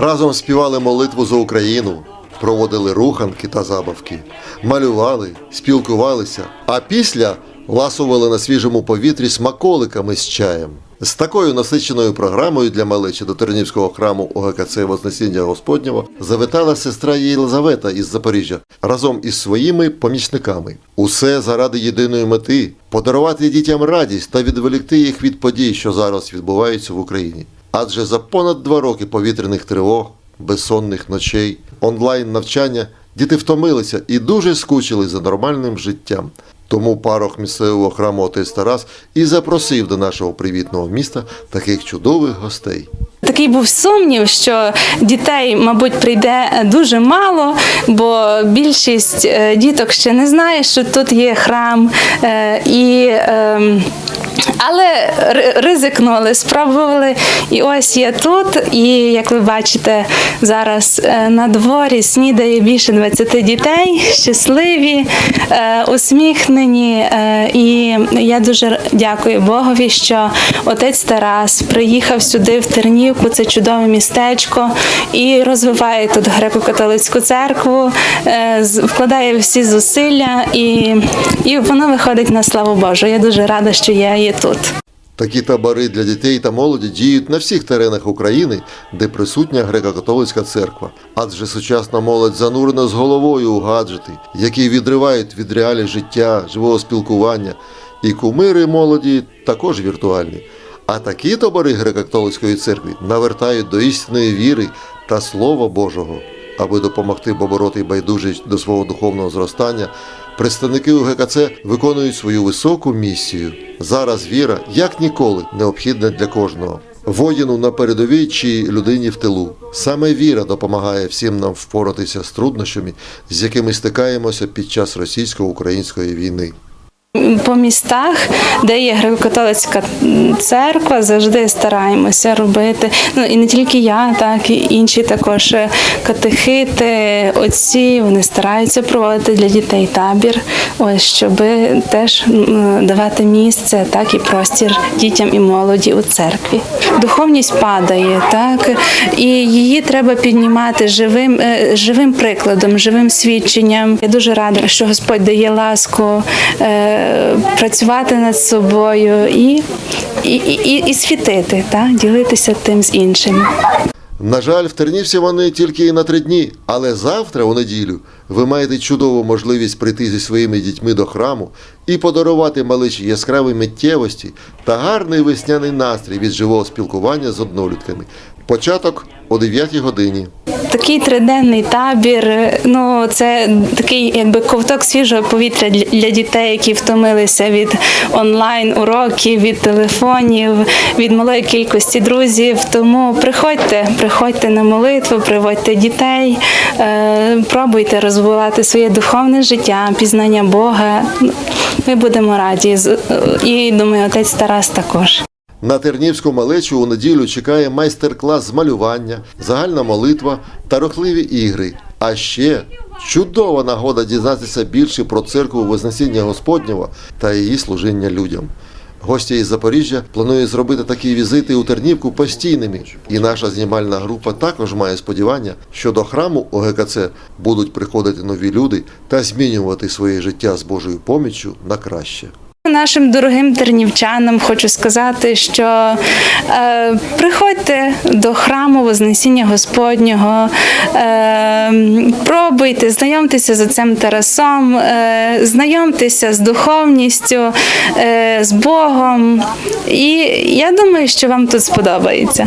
Разом співали молитву за Україну, проводили руханки та забавки, малювали, спілкувалися, а після ласували на свіжому повітрі смаколиками з чаєм. З такою насиченою програмою для малечі до Тернівського храму ОГКЦ Вознесіння Господнього завітала сестра Єлизавета із Запоріжжя разом із своїми помічниками. Усе заради єдиної мети подарувати дітям радість та відволікти їх від подій, що зараз відбуваються в Україні. Адже за понад два роки повітряних тривог, безсонних ночей, онлайн навчання діти втомилися і дуже скучили за нормальним життям. Тому парох місцевого храму отець Тарас і запросив до нашого привітного міста таких чудових гостей. Такий був сумнів, що дітей, мабуть, прийде дуже мало, бо більшість е, діток ще не знає, що тут є храм. Е, І, ем, але ризикнули, спробували. І ось я тут. І як ви бачите, зараз е, на дворі снідає більше 20 дітей, щасливі, усміхнені. І я дуже дякую Богові, що отець Тарас приїхав сюди в Тернівку, це чудове містечко, і розвиває тут греко-католицьку церкву, е, вкладає всі зусилля, і, і воно виходить на славу Божу. Я дуже рада, що я є тут. Такі табори для дітей та молоді діють на всіх теренах України, де присутня греко-католицька церква. Адже сучасна молодь занурена з головою у гаджети, які відривають від реалій життя, живого спілкування. І кумири молоді також віртуальні. А такі табори греко-католицької церкви навертають до істинної віри та Слова Божого. Аби допомогти побороти байдужість до свого духовного зростання, представники УГКЦ виконують свою високу місію. Зараз віра, як ніколи, необхідна для кожного. Воїну на передовій чи людині в тилу. Саме віра допомагає всім нам впоратися з труднощами, з якими стикаємося під час російсько-української війни. По містах, де є греко-католицька церква, завжди стараємося робити. Ну і не тільки я, так і інші також катехити, отці. Вони стараються проводити для дітей табір, ось щоб теж давати місце, так і простір дітям і молоді у церкві. Духовність падає, так і її треба піднімати живим, е, живим прикладом, живим свідченням. Я дуже рада, що Господь дає ласку е, працювати над собою і, і, і, і світити, так? ділитися тим з іншими. На жаль, в вони тільки на три дні, але завтра, у неділю, ви маєте чудову можливість прийти зі своїми дітьми до храму і подарувати маличі яскраві миттєвості та гарний весняний настрій від живого спілкування з однолітками. Початок о 9 годині. Такий триденний табір. е, Ну це такий, якби ковток свіжого повітря для дітей, які втомилися від онлайн уроків, від телефонів, від малої кількості друзів. Тому приходьте, приходьте на молитву, приводьте дітей, е, пробуйте розвивати своє духовне життя, пізнання Бога. Ми будемо раді. І думаю, отець Тарас також. На Тернівську малечу у неділю чекає майстер-клас з малювання, загальна молитва та рухливі ігри. А ще чудова нагода дізнатися більше про церкву Вознесіння Господнього та її служіння людям. Гості із Запоріжжя планують зробити такі візити у Тернівку постійними, і наша знімальна група також має сподівання, що до храму ОГКЦ будуть приходити нові люди та змінювати своє життя з Божою поміччю на краще. Нашим дорогим тернівчанам хочу сказати, що е, приходьте до храму Вознесіння Господнього, е, пробуйте, знайомтеся з отцем Тарасом, е, знайомтеся з духовністю, е, з Богом. І я думаю, що вам тут сподобається.